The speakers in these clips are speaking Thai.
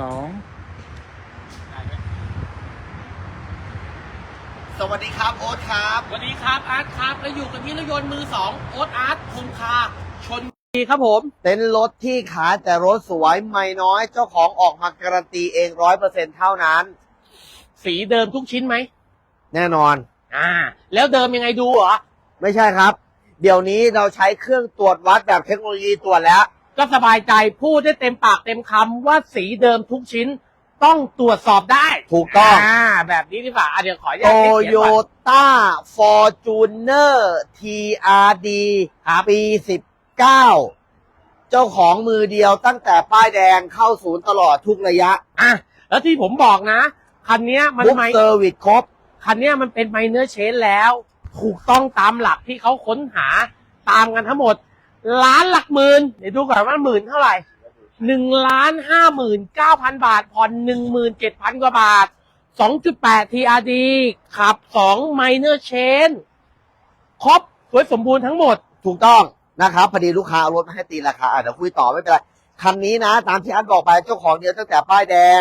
สองสวัสดีครับโอ๊ตครับสวัสดีครับอาร์ตครับแล้วอยู่กันที่รถยนต์มือสองโอ๊ตอาร์ตคมคาชนบุรีครับผมเต็นท์รถที่ขายแต่รถสวยไม่น้อย เจ้าของออกมาการันตีเองร้อยเปอร์เซ็นเท่านั้น สีเดิมทุกชิ้นไหมแน่นอน อ่า แล้วเดิมยังไงดูเหรอไม่ใช่ครับ เดี๋ยวนี้เราใช้เครื่องตรวจวัดแบบเทคโนโลยีตรวจแล้ว ก็สบายใจพูดได้เต็มปากเต็มคำว่าสีเดิมทุกชิ้นต้องตรวจสอบได้ถูกต้องอ่าแบบนี้ดีกว่าอะเดี๋ยวขออนุโตญาตให้เขียนโยก่อนต้าฟอร์จูเนอร์ทีอาร์ดีครับปีสิบเก้าเจ้าของมือเดียวตั้งแต่ป้ายแดงเข้าศูนย์ตลอดทุกระยะอะแล้วที่ผมบอกนะ คันเนี้ยมันบุ๊กไม่เซอร์วิสครบ คันเนี้ยมันเป็นไมเนอร์เชนแล้ว ถูกต้องตามหลักที่เขาค้นหาตามกันทั้งหมด ล้านหลักหมื่นเดี๋ยวดูก่อนว่าหมื่นเท่าไหร่หนึ่งล้านห้าหมื่นเก้าพันบาท ผ่อนหนึ่งหมื่นเจ็ดพันกว่าบาทสองจุดแปด TRD ขับสองไมเนอร์เชนครบสวยสมบูรณ์ทั้งหมด ถูกต้องนะครับพอดีลูกค้าเอารถมาให้ตีราคาอะเดี๋ยวคุยต่อไม่เป็นไรคันนี้นะ ตามที่อันบอกไปเจ้าของเดียวตั้งแต่ป้ายแดง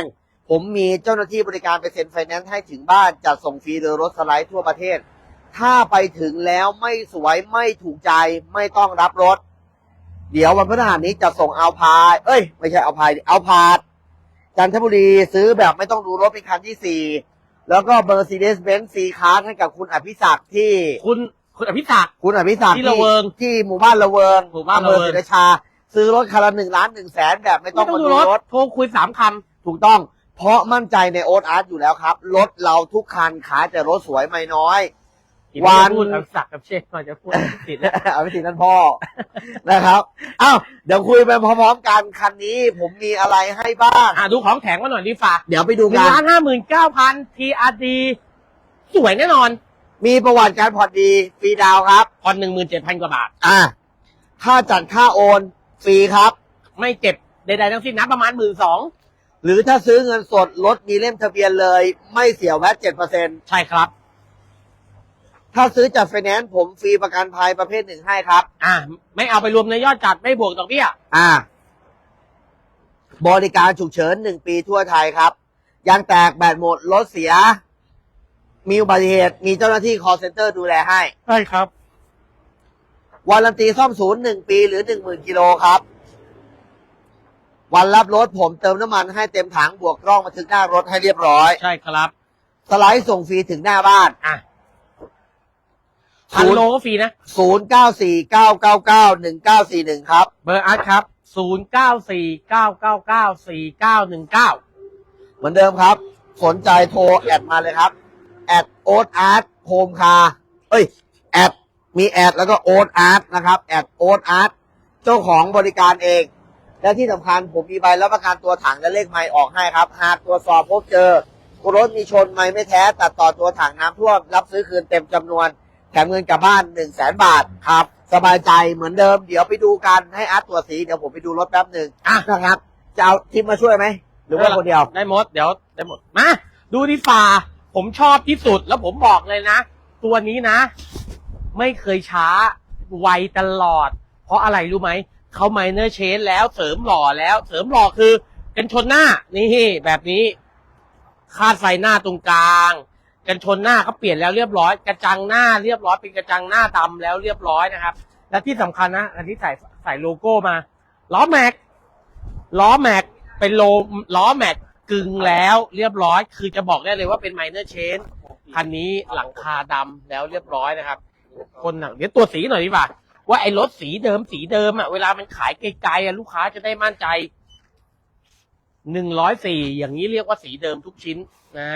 ผมมีเจ้าหน้าที่บริการไปเซ็นไฟแนนซ์ให้ถึงบ้านจัดส่งฟรีโดยรถสไลด์ทั่วประเทศ ถ้าไปถึงแล้วไม่สวยไม่ถูกใจไม่ต้องรับรถ เดี๋ยววันพฤหัสนี้จะส่งเอาพาย เอ้ย ไม่ใช่เอาพายเอาพาดจันทบุรีซื้อแบบไม่ต้องดูรถเป็นคันที่สี่แล้วก็ Mercedes-Benz C Class ให้กับคุณอภิศักดิ์ที่คุณคุณอภิศักดิ์คุณอภิศักดิ์ที่ระเวิงที่หมู่บ้านละเวิงหมู่บ้านอำเภอละเวิงศรีราชา ซื้อรถคันละหนึ่งล้านหนึ่งแสนแบบไม่ต้ไม่องต้องมาดูดูรถรถโทรคุยสามคถูกต้อง เพราะมั่นใจในโอ๊ตอาร์ตอยู่แล้วครับ รถเราทุกคันขายแต่รถสวยไม่น้อยำ วัน พูดอภิศักดิ์กับเชฟมาจะพูดติดแล้ว เอาไปทีนั่นพ่อ นะครับอ้าวเดี๋ยวคุยไปพร้อมๆกันคันนี้ ผมมีอะไรให้บ้าง อะดูของแถมมาหน่อยดีฝ่าเดี๋ยวไปดูหนึ่กังน ล้านห้าหมื่นเก้าพัน TRD สวยแน่นอนมีประวัติการผ่อนดีฟรีดาวน์ครับ ผ่อนหนึ่งหมื่นเจ็ดพันกว่าบาท อ่าค่าจัดค่าโอนฟรีครับ ไม่เจ็บใดๆทั้งสิ้นนะประมาณหมื่นสองหรือถ้าซื้อเงินสดรถมีเล่มทะเบียนเลย ไม่เสียแวตเจ็ดเปอร์เซ็นใช่ครับ ถ้าซื้อจากไฟแนนซ์ผมฟรีประกันภัยประเภทหนึ่งให้ครับ อะไม่เอาไปรวมในยอดจัดไม่บวกดอกเบี้ยอ่า บริการฉุกเฉินหนึ่งปีทั่วไทยครับยางแตกแบตหมดรถเสีย มีอุบัติเหตุมีเจ้าหน้าที่ call center ดูแลให้ ใช่ครับ วารันตีซ่อมศูนย์หนึ่งปีหรือหนึ่งหมื่นกิโลครับ วันรับรถผมเติมน้ำมันให้เต็มถังบวกกล้องบันทึกหน้ารถให้เรียบร้อย ใช่ครับ สไลด์ส่งฟรีถึงหน้าบ้าน อะ พันโลก็ฟรีนะ ศูนย์เก้าสี่เก้าเก้าเก้าหนึ่งเก้าสี่หนึ่งครับ เบอร์อาร์ตครับศูนย์เก้าสี่เก้าเก้าเก้าสี่เก้าหนึ่งเก้าเหมือนเดิมครับ สนใจโทรแอดมาเลยครับ แอดโอ๊ตอาร์ตโฮมคาเอ้ย แอด มีแอดแล้วก็โอ๊ตอาร์ตนะครับ แอดโอ๊ตอาร์ตเจ้าของบริการเอง และที่สำคัญผมมีใบรับประกันตัวถังและเลขไมล์ออกให้ครับ หากตรวจสอบพบเจอรถมีชนไมล์ไม่แท้ ตัดต่อตัวถังน้ำท่วมรับซื้อคืนเต็มจำนวน แถมเงินกลับบ้านหนึ่งแสนบาทครับ สบายใจเหมือนเดิม เดี๋ยวไปดูกันให้อาร์ตตรวจสี เดี๋ยวผมไปดูรถแป๊บหนึ่งอะนะครับ จะเอาทีมมาช่วยไหม หรือว่าคนเดียว ได้หมด เดี๋ยวได้หมด มา ดูดีฝ่า ผมชอบที่สุดแล้วผมบอกเลยนะ ตัวนี้นะ ไม่เคยช้า ไวตลอด เพราะอะไรรู้ไหม เขาไมเนอร์เชนแล้วเสริมหล่อแล้ว เสริมหล่อคือ กันชนหน้า นี่แบบนี้ คาดไฟหน้าตรงกลาง กันชนหน้าเขาเปลี่ยนแล้วเรียบร้อย กระจังหน้าเรียบร้อยเป็นกระจังหน้าดำแล้วเรียบร้อยนะครับ และที่สำคัญนะอันที่ใส่ใส่โลโก้มาล้อแม็กล้อแม็กเป็นโลล้อแม็กกึ่งแล้วเรียบร้อย คือจะบอกได้เลยว่าเป็นไมเนอร์เชนคันนี้หลังคาดำแล้วเรียบร้อยนะครับ คนหนังเดี๋ยวตัวสีหน่อยดีกว่าว่าไอ้รถสีเดิมสีเดิมอะเวลามันขายไกลๆอะลูกค้าจะได้มั่นใจ หนึ่งร้อยสี่อย่างนี้เรียกว่าสีเดิมทุกชิ้นอ่า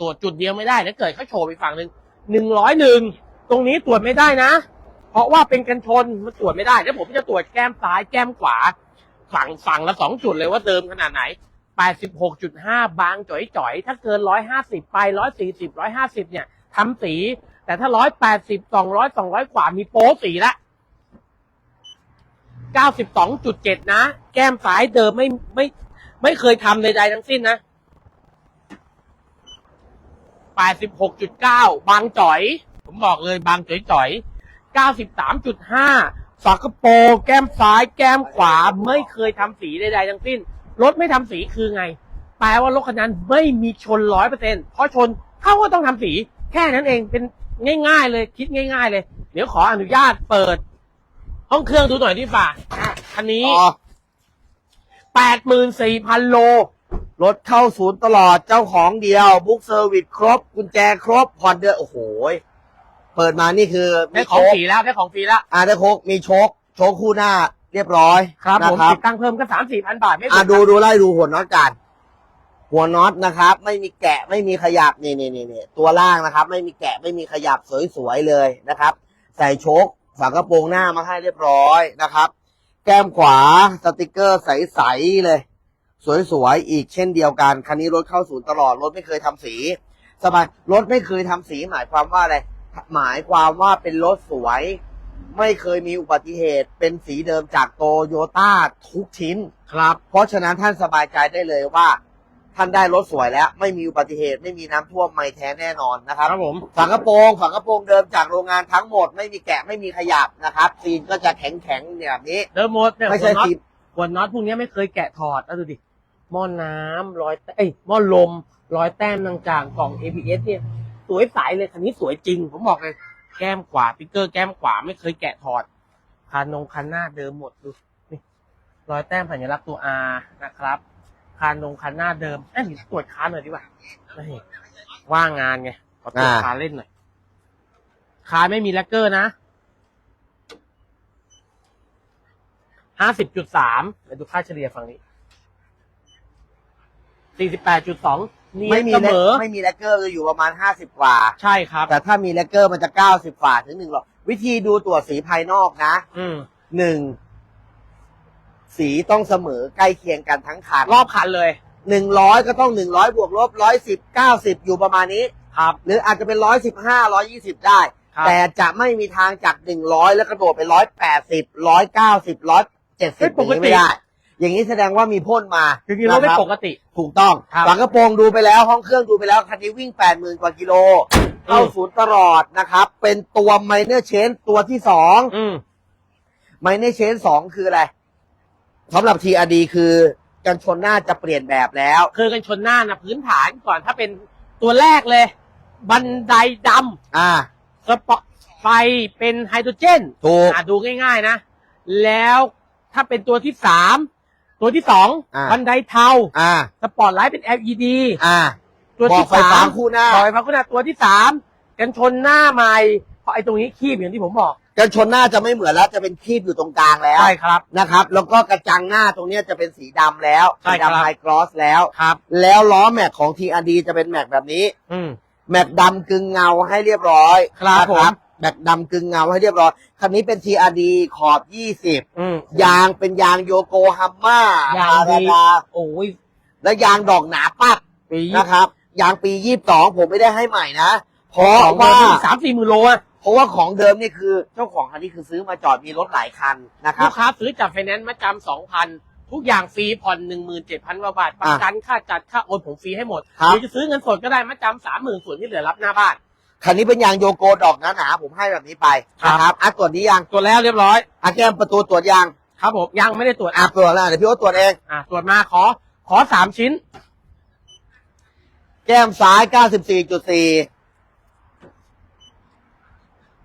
ตรวจจุดเดียวไม่ได้นะเกิดเขาโชว์ไปฝั่งหนึ่งหนึ่งร้อยหนึ่งตรงนี้ตรวจไม่ได้นะ เพราะว่าเป็นกันชนมันตรวจไม่ได้แล้วผมจะตรวจแก้มซ้ายแก้มขวา ฝั่งฝั่งละสองจุดเลยว่าเดิมขนาดไหน86.5บหกจุดห้าบางจ่อยๆถ้าเกิน150ไป140 150เนี่ยทำสี แต่ถ้า180 200 200กว่ามีโป๊สีละ92.7นะ แก้มซ้ายเดิมไม่ไม่ ไม่เคยทำใดๆทั้งสิ้นนะ 86.9 บางจ่อย ผมบอกเลยบางจ่อยๆ93.5 ฝากระโปรงแก้มซ้ายแก้มขวา ไม่เคยทำสีใดๆทั้งสิ้น รถไม่ทำสีคือไง แปลว่ารถคันนั้นไม่มีชนร้อยเปอร์เซ็นต์เพราะชนเขาก็ต้องทำสี แค่นั้นเองเป็นง่ายๆ เลยคิดง่าย ๆ เลย เดี๋ยวขออนุญาตเปิด ห้องเครื่องดูหน่อยดีฝ่าอะคันนี้ อ๋อ แปดหมื่นสี่พันโล รถเข้าศูนย์ตลอดเจ้าของเดียว บุ๊กเซอร์วิสครบ กุญแจครบผ่อนเดือนโอ้โหยเปิดมานี่คือได้ของโชคฟรีแล้วได้ของฟรีแล้วอ่าได้โคกมีโชคโชคคู่หน้าเรียบร้อยครับนะผมครับติดตั้งเพิ่มก็สามสี่พันบาทไม่อ่าผิดูดูไล่ดูหัวน็อตกันหัวน็อตนะครับ ไม่มีแกะไม่มีขยับนี่นี่นี่นี่ตัวล่างนะครับ ไม่มีแกะไม่มีขยับสวยๆเลยนะครับ ใส่โชคฝากระโปรงหน้ามาให้เรียบร้อยนะครับ แก้มขวาสติกเกอร์ใส ๆ เลย สวย ๆ อีกเช่นเดียวกัน คันนี้รถเข้าศูนย์ตลอด รถไม่เคยทำสี สบาย รถไม่เคยทำสี หมายความว่าอะไร หมายความว่าเป็นรถสวย ไม่เคยมีอุบัติเหตุ เป็นสีเดิมจากโตโยต้าทุกชิ้น ครับ เพราะฉะนั้นท่านสบายใจได้เลยว่า ท่านได้รถสวยแล้ว ไม่มีอุบัติเหตุไม่มีน้ำท่วมไม่แท้แน่นอนนะครับ ครับผมฝากระโปรงฝากระโปรงเดิมจากโรงงานทั้งหมดไม่มีแกะไม่มีขยับนะครับซีนก็จะแข็งแข็งๆแบบนี้ เดิมหมดเนี่ยไม่ใช่หัวน็อตซีนหัวน็อตพวกนี้ไม่เคยแกะถอดแล้วดูดิหม้อน้ำรอยแต้เอ้ยหม้อลมรอยแต้มต่างๆกล่อง ABS เนี่ยสวยใสเลยคันนี้สวยจริง ผมบอกเลยแก้มขวาติ๊กเกอร์แก้มขวาไม่เคยแกะถอดคันนงคันหน้าเดิมหมดดูนี่รอยแต้มสัญลักษณ์ตัว R นะครับ คันนงคันหน้าเดิมเอ้ยตรวจคานหน่อยดีกว่านี่ว่างงานไงขอตรวจคานเล่นหน่อยคานไม่มีแลกเกอร์นะห้าสิบจุดสามไปดูค่าเฉลี่ยฝั่งนี้สี่สิบแปดจุดสองนี่ไม่มีเสแลมอไม่มีแลกเกอร์จะอยู่ประมาณห้าสิบกว่า ใช่ครับ แต่ถ้ามีแลกเกอร์มันจะเก้าสิบกว่าถึงหนึ่งหรอกวิธีดูตรวจสีภายนอกนะอืม หนึ่ง สีต้องเสมอใกล้เคียงกันทั้งคันรอบคันเลย หนึ่งร้อยก็ต้องหนึ่งร้อยบวกลบร้อยสิบเก้าสิบอยู่ประมาณนี้ ครับ หรืออาจจะเป็นร้อยสิบห้าร้อยี่สิบได้ ครับ แต่จะไม่มีทางจากหนึ่งร้อยแล้วกระโดดไปร้อยแปดสิบร้อยเก้าสิบร้อยเจ็ดสิบอย่างนี้ไม่ได้ อย่างนี้แสดงว่ามีพ่นมาจริงๆรถไม่นะครับปกติ ถูกต้องครับฝากระโปรงดูไปแล้วห้องเครื่องดูไปแล้วคันนี้วิ่งแปดหมื่นกว่ากิโล เข้าอืม ศูนย์ตลอดนะครับ เป็นตัวไมเนอร์เชนตัวที่สองอืมไมเนอร์เชนสองคืออะไร สำหรับ TRD คือกันชนหน้าจะเปลี่ยนแบบแล้ว คือกันชนหน้านะพื้นฐานก่อนถ้าเป็นตัวแรกเลย บันไดดอ่าำสปอตไฟเป็นไฮโดรเจนถูก อะดูง่ายๆนะ แล้วถ้าเป็นตัวที่สามตัวที่สองอ่า บันไดเทาอ่า สปอตไลท์เป็น LED อ่า ตัวบอกที่ไฟสาฟ้ามคู่หน้า บอกไฟฟ้าคุณตัวที่สามกันชนหน้าใหม่เพราะไอ้ตรงนี้คีบอย่างที่ผมบอก กันชนหน้าจะไม่เหมือนแล้วจะเป็นครีบอยู่ตรงกลางแล้วใช่ครับ นะครับ แล้วก็กระจังหน้าตรงเนี้ยจะเป็นสีดำแล้วใช่สีครับ ดำไฮกรอสแล้ว ครับ แล้วล้อแม็กของ TRD จะเป็นแม็กแบบนี้ อืม แม็กดำกึ่งเงาให้เรียบร้อยครับนะผม แม็กดำกึ่งเงาให้เรียบร้อย คันนี้เป็น TRD ขอบ20อืมยางเป็นยางโยโกฮาม่ายางดี ดาโอ้ยและยางดอกหนาปักปีนะครับ ยางปี 22 ผมไม่ได้ให้ใหม่นะ เพราะของว่าสามสี่หมื่นโลอะ เพราะว่าของเดิมนี่คือเจ้าของคันนี้คือซื้อมาจอดมีรถหลายคันนะคลูรับกค้าซื้อจากไฟแนนซ์มาจำสองพันทุกอย่างฟรีผ่อนหนึ่งหมื่นเจ็ดพันกว่าบาทประกันค่าจัดค่าโอนผมฟรีให้หมดครับหรือจะซื้อเงินสดก็ได้มาจำสามหมื่นส่วนที่เหลือรับหน้าบ้าน คันนี้เป็นยางโยโกดอกหนาๆผมให้แบบนี้ไปครับ นะครับอะตรวจนี้ยางตรวจแล้วเรียบร้อย อะแก้มประตูตรวจยางครับผมยังไม่ได้ตรวจอะตรวจแล้วเดี๋ยวพี่โอ๊ตตรวจเอง อะตรวจมาขอขอสามชิ้น แก้มซ้าย 94.4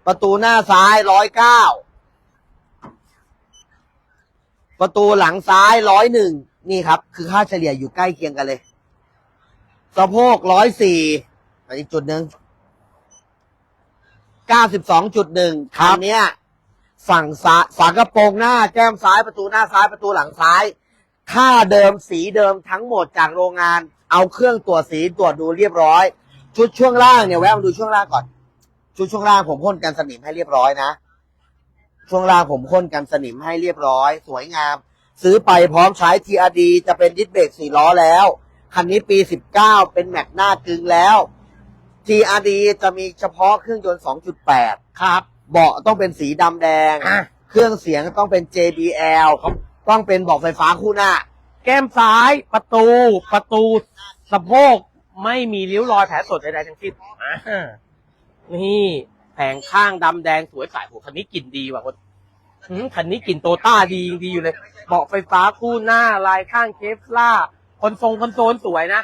ประตูหน้าซ้าย109ประตูหลังซ้าย101นี่ครับ คือค่าเฉลี่ยอยู่ใกล้เคียงกันเลย สะโพก104อันนี้จุดหนึ่ง92.1คันเนี้ยฝั่งซ้ายฝากระโปรงหน้าแก้มซ้ายประตูหน้าซ้ายประตูหลังซ้าย ค่าเดิมสีเดิมทั้งหมดจากโรงงาน เอาเครื่องตรวจสีตรวจดูเรียบร้อย ชุดช่วงล่างเนี่ยแวะมาดูช่วงล่างก่อน ชุดช่วงล่างผมพ่นกันสนิมให้เรียบร้อยนะ ช่วงล่างผมพ่นกันสนิมให้เรียบร้อย สวยงาม ซื้อไปพร้อมใช้ TRD จะเป็นดิสเบรกสี่ล้อแล้ว คันนี้ปี 19 เป็นแม็กหน้ากึ่งแล้ว TRD จะมีเฉพาะเครื่องยนต์ 2.8 ครับ เบาะต้องเป็นสีดำแดง อะ เครื่องเสียงต้องเป็น JBL ต้องเป็นเบอกไฟฟ้าคู่หน้า แก้มซ้ายประตู ประตูสะโพกไม่มีริ้วรอยแผลสดใดๆทั้งสิ้น อ่า นี่แผงข้างดำแดงสวยใสโหคันนี้กลิ่นดีว่ะคนหืมคันนี้กลิ่นโตต้าดีดีอยู่เลยเบาะไฟฟ้าคู่หน้าลายข้างเคฟล่าคนทรงคนโซนสวยนะ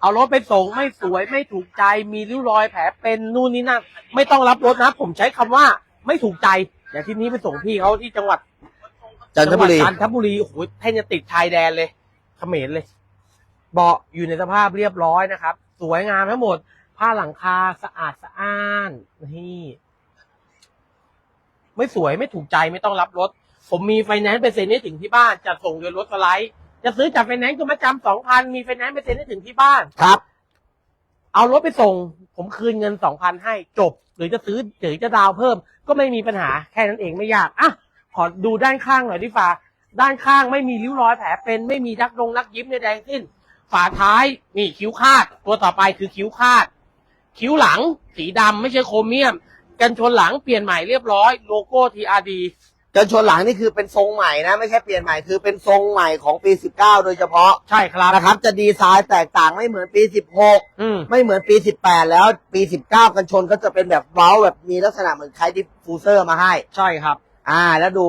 เอารถไปส่งไม่สวยไม่ถูกใจมีริ้วรอยแผลเป็นนู่นนี่นั่นไม่ต้องรับรถนะ ผมใช้คำว่าไม่ถูกใจอย่างที่นี้ไปส่งพี่เขาที่จังหวัดจันทบุรีจังหวัดจันทบุรีโอ้โหแทบจะติดชายแดนเลยเขมรเลย เบาะอยู่ในสภาพเรียบร้อยนะครับ สวยงามทั้งหมด ผ้าหลังคาสะอาดสะอ้านนี่ไม่สวยไม่ถูกใจไม่ต้องรับรถ ผมมีไฟแนนซ์ไปเซ็นให้ถึงที่บ้านจะส่งโดยรถสไลด์จะซื้อจากไฟแนนซ์ก็มาจำสองพันมีไฟแนนซ์ไปเซ็นให้ถึงที่บ้านครับ เอารถไปส่ง ผมคืนเงินสองพันให้จบ หรือจะซื้อหรือจะดาวน์เพิ่ม ก็ไม่มีปัญหาแค่นั้นเองไม่ยากอะขอดูด้านข้างหน่อยดิฟ้าด้านข้างไม่มีริ้วรอยแผลเป็น ไม่มีดักลงนักยิ้มในแดงสิ้น ฝาท้ายนี่คิ้วคาด ตัวต่อไปคือคิ้วคาด คิ้วหลังสีดำไม่ใช่โครเมียม กันชนหลังเปลี่ยนใหม่เรียบร้อยโลโก้ TRD กันชนหลังนี่คือเป็นทรงใหม่นะ ไม่ใช่เปลี่ยนใหม่คือเป็นทรงใหม่ของปี 19 โดยเฉพาะใช่ครับ นะครับ จะดีไซน์แตกต่างไม่เหมือนปี 16 อืมไม่เหมือนปี 18 แล้วปี 19 กันชนก็จะเป็นแบบเว้าแบบมีลักษณะเหมือนคล้ายดิฟฟูเซอร์มาให้ ใช่ครับ อ่า แล้วดู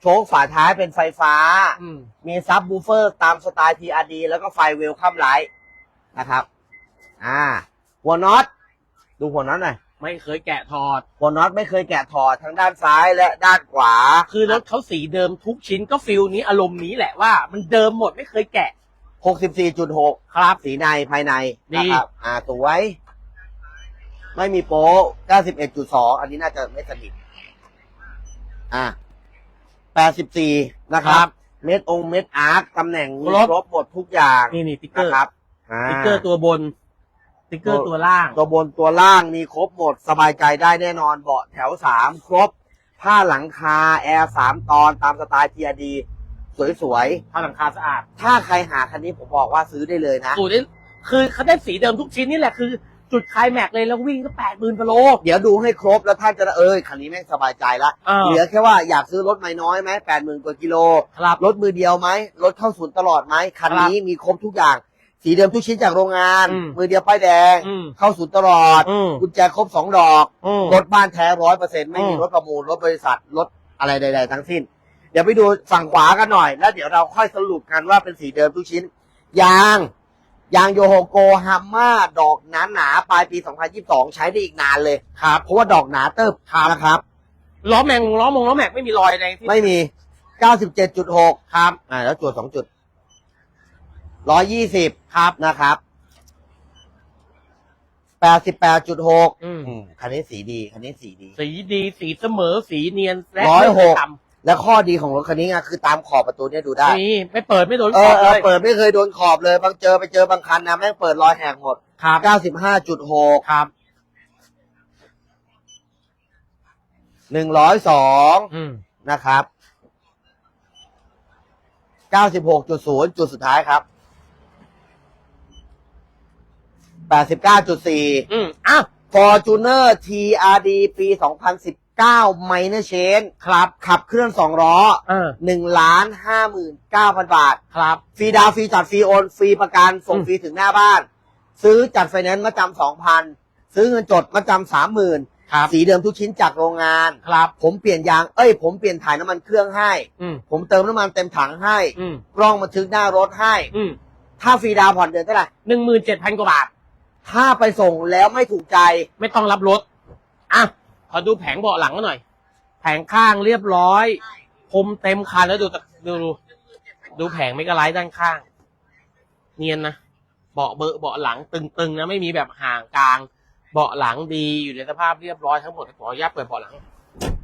โชคฝาท้ายเป็นไฟฟ้า อืมมีซับบูเฟอร์ตามสไตล์ TRD แล้วก็ไฟเวลคัมไลท์นะครับ อ่า หัวน็อต ดูหัวน็อตหน่อยไม่เคยแกะถอด หัวน็อตไม่เคยแกะถอดทั้งด้านซ้ายและด้านขวา คือรถเขาสีเดิมทุกชิ้นก็ฟิลนี้อารมณ์นี้แหละว่า มันเดิมหมดไม่เคยแกะ 64.6 ครับ สีในภายในดีนะครับ อ่าสวย ไม่มีโป๊ะ91.2 อันนี้น่าจะไม่สนิท อ่า84 นะครับ เม็ดองค์เม็ดอาร์คตำแหน่งมีครบครบหมดทุกอย่าง นี่นี่ติ๊กเกอนะร์ครับอ่าติ๊กเกอร์ตัวบน ติ๊กเกอร์ตัวล่าง ตัวบนตัวล่างมีครบหมดสบายใจได้แน่นอนเบาะแถวสามครบ ผ้าหลังคาแอร์สามตอนตามสไตล์ TRD สวยผ้าหลังคาสะอาด ๆ ถ้าใครหาคันนี้ผมบอกว่าซื้อได้เลยนะ สูตรนี้คือเขาได้สีเดิมทุกชิ้นนี่แหละคือจุดคลายแม็กซ์เลยแล้ววิ่งก็แปดหมื่นกิโลเดี๋ยวดูให้ครบแล้วท่านจะเอ้ยคันนี้แม่งสบายใจละ เออเหลือแค่ว่าอยากซื้อรถไม่น้อยไหมแปดหมื่นกว่ากิโล ครับ รถมือเดียวไหม รถเข้าศูนย์ตลอดไหมคันนี้มีครบทุกอย่าง สีเดิมทุกชิ้นจากโรงงาน อืมมือเดียวป้ายแดง อืมเข้าศูนย์ตลอด อืมกุญแจครบสองดอกอืมรถบ้านแท้ร้อยเปอร์เซ็นต์ไม่มีอืม รถประมูล รถบริษัท รถอะไรใด ๆ ทั้งสิ้น เดี๋ยวไปดูฝั่งขวากันหน่อย แล้วเดี๋ยวเราค่อยสรุปกันว่าเป็นสีเดิมทุกชิ้น ยาง ยางโยโฮโกฮัมมาดอกหนาหนาๆปลายปี 2022 ใช้ได้อีกนานเลยครับเพราะว่าดอกหนาเติบนะครับ ล้อแมงล้อมงล้อแม็กไม่มีรอยอะไรที่ไม่มี 97.6 ครับ อ่า แล้วจวด2จุด 120ครับ นะครับ88.6อืมอืมคันนี้สีดีคันนี้สีดี สีดีสีเสมอสีเนียนและร้อยไม่หกต่และข้อดีของรถคันนี้ไงคือตามขอบประตูเนี่ยดูได้ำนี่ไม่เปิดไม่โดนเอขออบเอเลอยเปิดไม่เคยโดนขอบเลย บางเจอไปเจอบางคันนะแม่งเปิดรอยแหกหมดครับ95.6ครับ102อืมนะครับ96.0จุดสุดท้ายครับ 89.4 อืมอ้าว Fortuner TRD ปี 2019 Minor Change ครับขับเคลื่อน2ล้อเออ1ล้าน59,000 บาท ครับ ฟรีดาวน์ฟรีจัดฟรีโอน ฟรีประกัน ส่งอืม ฟรีถึงหน้าบ้าน ซื้อจัดไฟแนนซ์มาจำสองพันซื้อเงินจดมาจำสามหมื่นครับสีเดิมทุกชิ้นจากโรงงาน ครับ ผมเปลี่ยนยาง เอ้ย ผมเปลี่ยนถ่ายน้ำมันเครื่องให้ อืมผมเติมน้ำมันเต็มถังให้ อืมกล้องบันทึกหน้ารถให้ อืมถ้าฟรีดาวน์ผ่อนเดือนเท่าไหร่หนึ่งหมื่นเจ็ดพันกว่าบาท ถ้าไปส่งแล้วไม่ถูกใจไม่ต้องรับรถอะขอดูแผงเบาะหลังก็หน่อย แผงข้างเรียบร้อยพรมเต็มคันแล้วดูตะดูดูดูแผงไม่กระไรด้านข้าง เนียนนะเบาะเบอะเบาะหลังตึงๆนะไม่มีแบบห่างกลาง เบาะหลังดีอยู่ในสภาพเรียบร้อยทั้งหมดขออนุญาตเปิดเบาะหลัง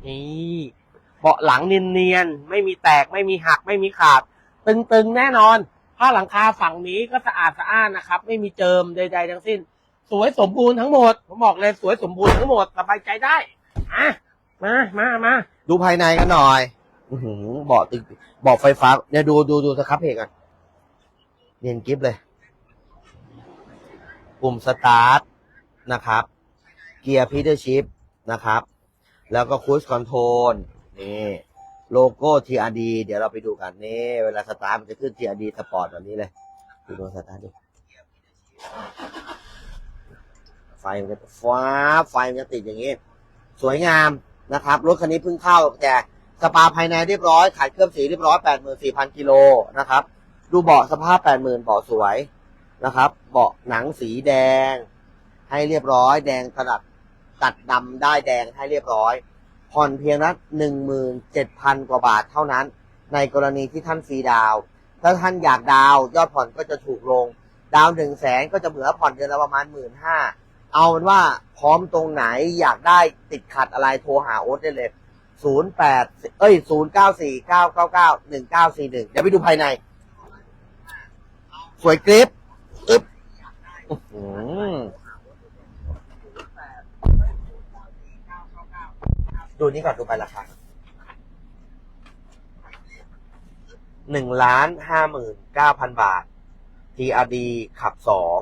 นี่เบาะหลังเนียนๆไม่มีแตกไม่มีหักไม่มีขาด ตึงๆแน่นอน ผ้าหลังคาฝั่งนี้ก็สะอาดสะอ้านนะครับ ไม่มีเจิมใดๆทั้งสิ้น สวยสมบูรณ์ทั้งหมด ผมบอกเลยสวยสมบูรณ์ทั้งหมดสบายใจได้อะมามามาดูภายในกันหน่อย อือหือเบาะตึกเบาะไฟฟ้าเนี่ยดูดูดูสครับเพจกันเนียนกิฟเลย ปุ่มสตาร์ทนะครับ เกียร์พีเตอร์ชิพนะครับ แล้วก็คูชคอนโทรลนี่ โลโก้ TRD เดี๋ยวเราไปดูกันนี่เวลาสตาร์มันจะขึ้น TRD สปอร์ตแบบนี้เลยดูดูสตาร์ดูไฟมันจะฟ้าไฟมันจะติดอย่างนี้ สวยงามนะครับ รถคันนี้เพิ่งเข้าแต่สปาภายในเรียบร้อยขายเครื่องสีเรียบร้อย84,000กิโลนะครับ ดูเบาะสภาพแปดหมื่นเบาะสวยนะครับ เบาะหนังสีแดง ให้เรียบร้อย แดงสลัดตัดดำได้แดงให้เรียบร้อย ผ่อนเพียงนั้นหนึ่งหมื่นเจ็ดพันกว่าบาทเท่านั้น ในกรณีที่ท่านฟรีดาว ถ้าท่านอยากดาว ยอดผ่อนก็จะถูกลง ดาวหนึ่งแสนก็จะเหลือผ่อนเดือนละประมาณหมื่นห้าเอาเป็นว่าพร้อมตรงไหนอยากได้ติดขัดอะไรโทรหาโอ๊ตได้เลยศูนย์แปดเอ้ยศูนย์เก้าสี่เก้าเก้าเก้าหนึ่งเก้าสี่หนึ่งเดี๋ยวไปดูภายใน สวยกริปอึ๊บอื้อหือ ดูนี่ก่อนดูไปราคาหนึ่งล้านห้าหมื่นเก้าพันบาท TRD ขับสอง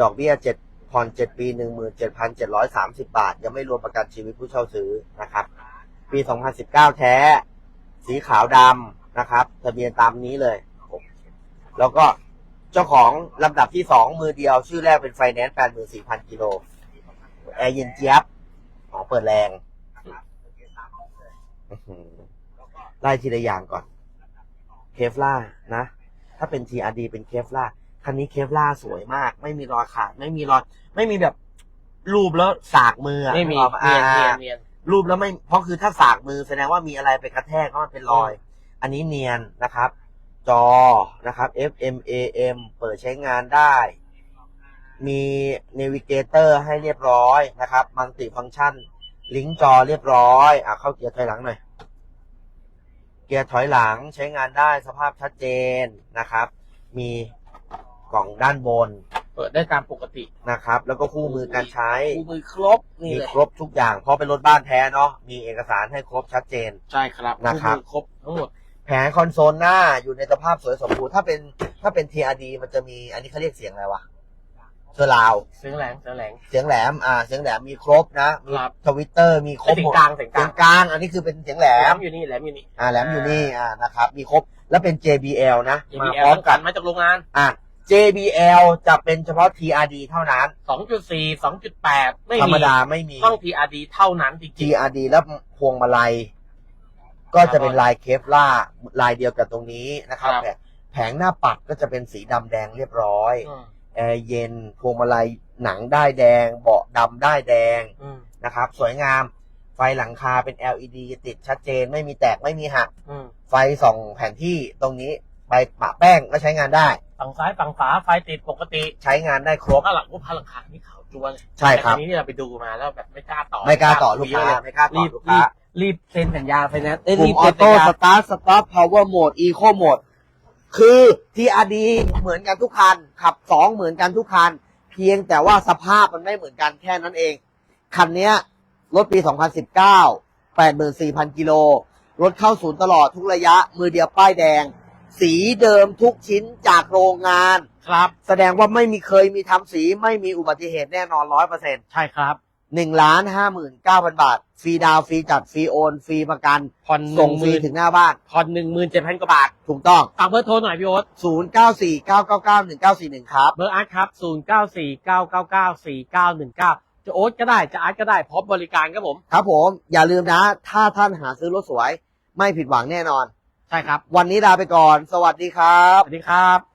ดอกเบี้ยเจ็ดผ่อนเจ็ดปีหนึ่งหมื่นเจ็ดพันเจ็ดร้อยสามสิบาท ยังไม่รวมประกันชีวิตผู้เช่าซื้อนะครับ ปีสองพันสิบเก้าแท้ สีขาวดำนะครับทะเบียนตามนี้เลย แล้วก็เจ้าของลำดับที่สองมือเดียว ชื่อแรกเป็นไฟแนนซ์แปดหมื่นสี่พันกิโลแอร์เย็นเจี๊ยบขอ๋อเปิดแรง ไล่ทีละอย่างก่อน เคฟล่านะ ถ้าเป็น TRD เป็นเคฟล่าคันนี้เคฟล่าสวยมาก ไม่มีรอยขาด ไม่มีรอยไม่มีแบบรูปแล้วสากมืออะไม่มีนึกออกปะเนียนเนียนอ่าเนียนรูปแล้วไม่ เพราะคือถ้าสากมือแสดงว่ามีอะไรไปกระแทกเพราะมันเป็นรอย อันนี้เนียนนะครับ จอนะครับ FM AM เปิดใช้งานได้ มีเนวิเกเตอร์ให้เรียบร้อยนะครับมัลติฟัง c t ชัน ลิงก์จอเรียบร้อย อะเข้าเกียร์ถอยหลังหน่อย เกียร์ถอยหลังใช้งานได้สภาพชัดเจนนะครับ มีกล่องด้านบนเปิดได้ตามปกตินะครับ แล้วก็คู่มือการใช้ คู่มือครบนี่มีเลยครบทุกอย่าง เพราะเป็นรถบ้านแท้เนาะ มีเอกสารให้ครบชัดเจน ใช่ครับนะครับคู่มือครบทั้งหมด แผงคอนโซลหน้าอยู่ในสภาพสวยสมบูรณ์ ถ้าเป็นถ้าเป็น TRD มันจะมี อันนี้เขาเรียกเสียงอะไรวะ เซอร์ราว เสียงแหลงเสียงแหลง เสียงแหลม อ่า เสียงแหลมมีครบนะ มีครับ ทวิตเตอร์มีครบเสียหงมดกลางเสียงกเสีลายงงกลาง อันนี้คือเป็นเสียงแหลแหลม มอยู่นี่แหลมอยู่นี่ อ่า แหลมอยู่นี่ อ่า นะครับ มีครบ แล้วเป็น JBL นะ มา JBL พร้อมกันมาจากโรงงาน อ่า JBL จะเป็นเฉพาะ TRD เท่านั้น 2.4 2.8 ไม่ธรรมีมดาไม่มี ต้อง TRD เท่านั้นจริง TRD แล้วพวงมาลัย ก็จะเป็นลายเคฟล่าลายเดียวกับตรงนี้นะครับครับ แผงแผงหน้าปัดก็จะเป็นสีดำแดงเรียบร้อย ๆอืม แอร์เย็นพวงมาลัยหนังได้ายแดง เบาะดำได้ายแดงอืมนะครับ สวยงาม ไฟหลังคาเป็น LED ติดชัดเจน ไม่มีแตกไม่มีหัก อืมไฟส่องแผนที่ตรงนี้ไปปะแป้งก็ใช้งานได้ ฝั่งซ้ายฝั่งขวาไฟติดปกติใช้งานได้ครบข้างหลังรูปพลังคานี่ขาวจัวเลยใช่ครับ แต่ทีนี้เราไปดูมาแล้วแบบไม่กล้าต่อไม่กล้าต่อลูกเยอะค้าเลยไม่กล้าต่อรีบลูกรีค้าบรีบเซ็นสัญญาไฟแนนซ์เอ้ยปุ่รีมบออเซ็นสัโต้ญญาสตาร์ทสต็อปพาวเวอร์โหมดอีโคโหมด คือ TRD เหมือนกันทุกคัน ขับสองเหมือนกันทุกคัน เพียงแต่ว่าสภาพมันไม่เหมือนกันแค่นั้นเอง คันเนี้ยรถปี 2019 84,000 กิโล รถเข้าศูนย์ตลอดทุกระยะ มือเดียวป้ายแดง สีเดิมทุกชิ้นจากโรงงาน ครับ แสดงว่าไม่มีเคยมีทำสีไม่มีอุบัติเหตุแน่นอนร้อยเปอร์เซ็นต์ ใช่ครับ หนึ่งล้านห้าหมื่นเก้าพันบาท ฟรีดาวน์ฟรีจัดฟรีโอนฟรีประกัน ผ่อนส่งฟรีถึงหน้าบ้าน ผ่อนหนึ่งหมื่นเจ็ดพันกว่าบาท ถูกต้องฝากเบอร์โทรหน่อยพี่โอ๊ตศูนย์เก้าสี่เก้าเก้าเก้าหนึ่งเก้าสี่หนึ่งครับ เบอร์อาร์ตครับศูนย์เก้าสี่เก้าเก้าเก้าสี่เก้าหนึ่งเก้าจะโอ๊ตก็ได้จะอาร์ตก็ได้พร้อมบริการครับผม ครับผม อย่าลืมนะ ถ้าท่านหาซื้อรถสวย ไม่ผิดหวังแน่นอน ใช่ครับ วันนี้ลาไปก่อน สวัสดีครับ สวัสดีครับ